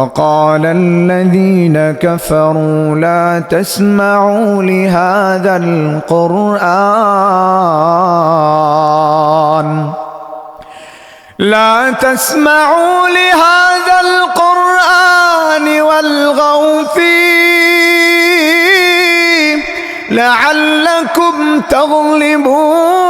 وقال الذين كفروا لا تسمعوا لهذا القرآن. لا تسمعوا لهذا القرآن والغوا فيه لعلكم تغلبون.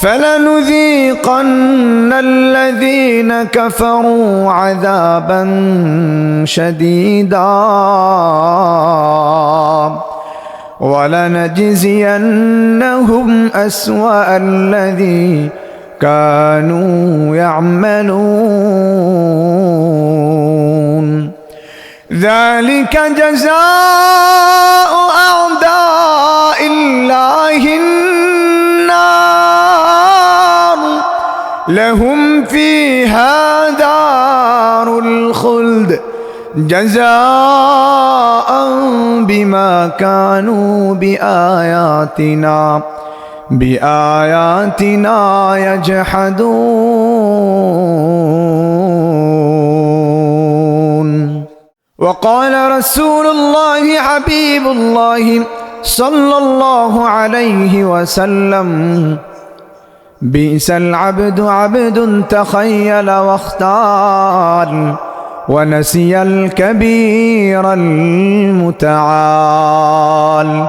فلنذيقن الذين كفروا عذابا شديدا. ولنجزينهم أسوأ الذي كانوا يعملون. ذلك جزاء أعداء الله لهم فيها دار الخلد جزاء بما كانوا بآياتنا بآياتنا يجحدون. وقال رسول الله حبيب الله صلى الله عليه وسلم بئس العبد عبد تخيل واختار ونسي الكبير المتعال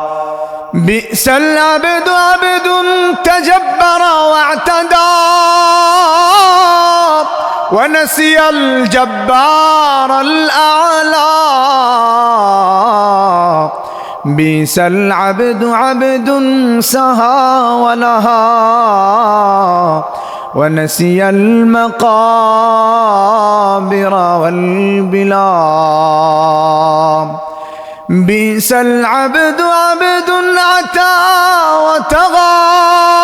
بئس العبد عبد تجبر واعتدى ونسي الجبار الأعلى بئس العبد عبد سها ولها ونسي المقابر والبلاد بئس العبد عبد عتى وتغاب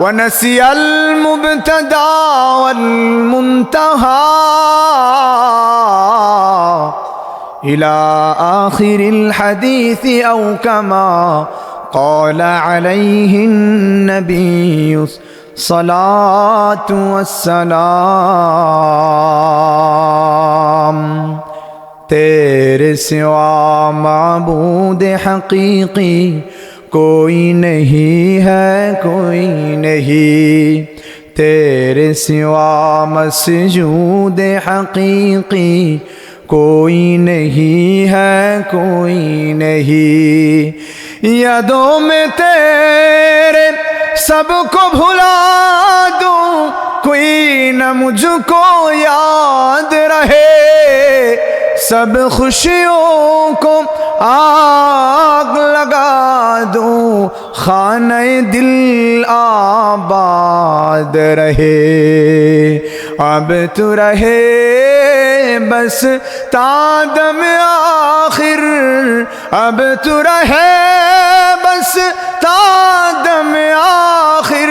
ونسي المبتدا والمنتهى إلى آخر الحديث أو كما قال عليه النبي صلاة والسلام. تیرے سوا معبود حقیقی کوئی نہیں ہے، کوئی نہیں۔ تیرے سوا مسجود حقیقی کوئی نہیں ہے، کوئی نہیں۔ یادوں میں تیرے سب کو بھلا دوں، کوئی نہ مجھ کو یاد رہے۔ سب خوشیوں کو آگ لگا دوں، خانہ دل آباد رہے۔ اب تو رہے۔ بس تادم آخر، اب تو رہے بس تادم آخر۔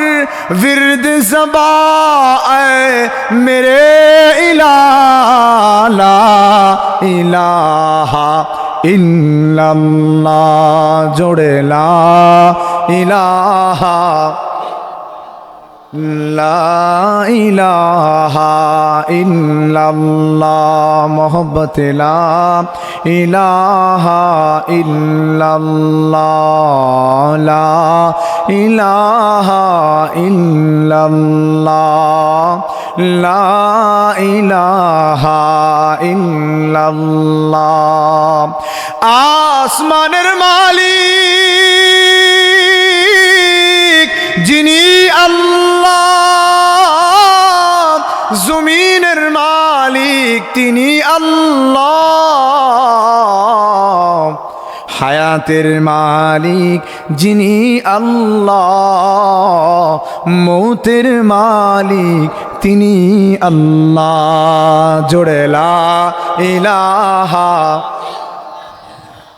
ورد زبا اے میرے الا لا الہ اللہ۔ جوڑے، لا الہ۔ মোহব্বত ইলাহা ইল্লাল্লাহ ইলাহা ইল্লাল্লাহ লা ইলাহা ইল্লাল্লাহ। আসমানের মালিক যিনি আল্লাহ, জমিনের মালিক, তিনি আল্লাহ। হায়াতের মালিক যিনি আল্লাহ, মৌতের মালিক তিনি আল্লাহ। জোড়েলা ইলাহা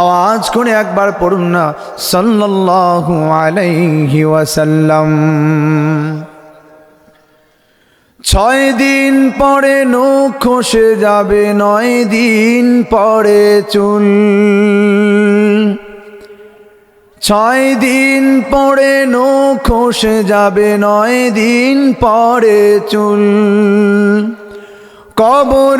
আওয়াজ করে একবার পড়ুন না, সাল্লাল্লাহু আলাইহি ওয়াসাল্লাম। ছয় দিন পরে নখ খসে যাবে, নয় দিন পরে চুল। ছয় দিন পরে নখ খসে যাবে, নয় দিন পরে চুল। কবর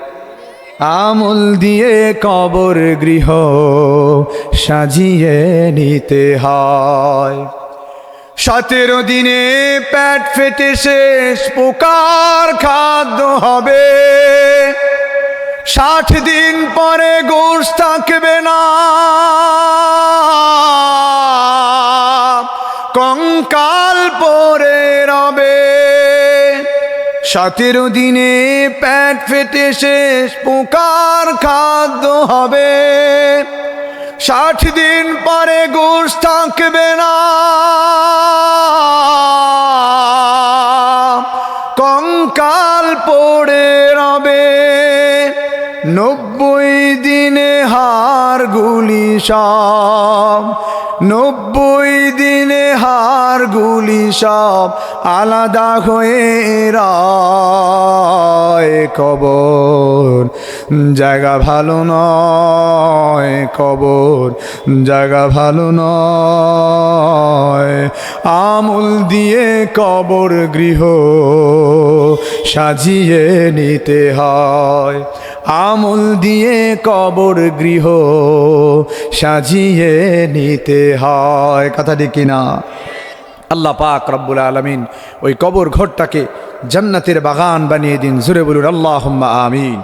আমল দিয়ে কবর গৃহ সাজিয়ে নিতে হয়। সতেরো দিনে প্যাট ফেটে শেষ, পোকার খাদ্য হবে। ষাট দিন পরে গোশ থাকবে না। কঙ্কাল সতেরো দিনে প্যাট ফেটে শেষ, পোকার খাদ্য হবে। ষাট দিন পরে গোস থাকবে না। কঙ্কাল পড়ে নব্বই দিনে হার গুলি সব নব্বই দিনে হার গুলি সব আলাদা হয়ে রায় কবর। জায়গা ভালো নয় কবর, জায়গা ভালো নয়। আমুল দিয়ে কবর গৃহ সাজিয়ে নিতে হয়। আমুল দিয়ে কবর গৃহ সাজিয়ে নিতে হয়। কথাটি কিনা? আল্লাহ পাক রব্বুল আলমিন ওই কবর ঘরটাকে জান্নাতের বাগান বানিয়ে দিন। জুড়ে বলুন আল্লাহ আমিন।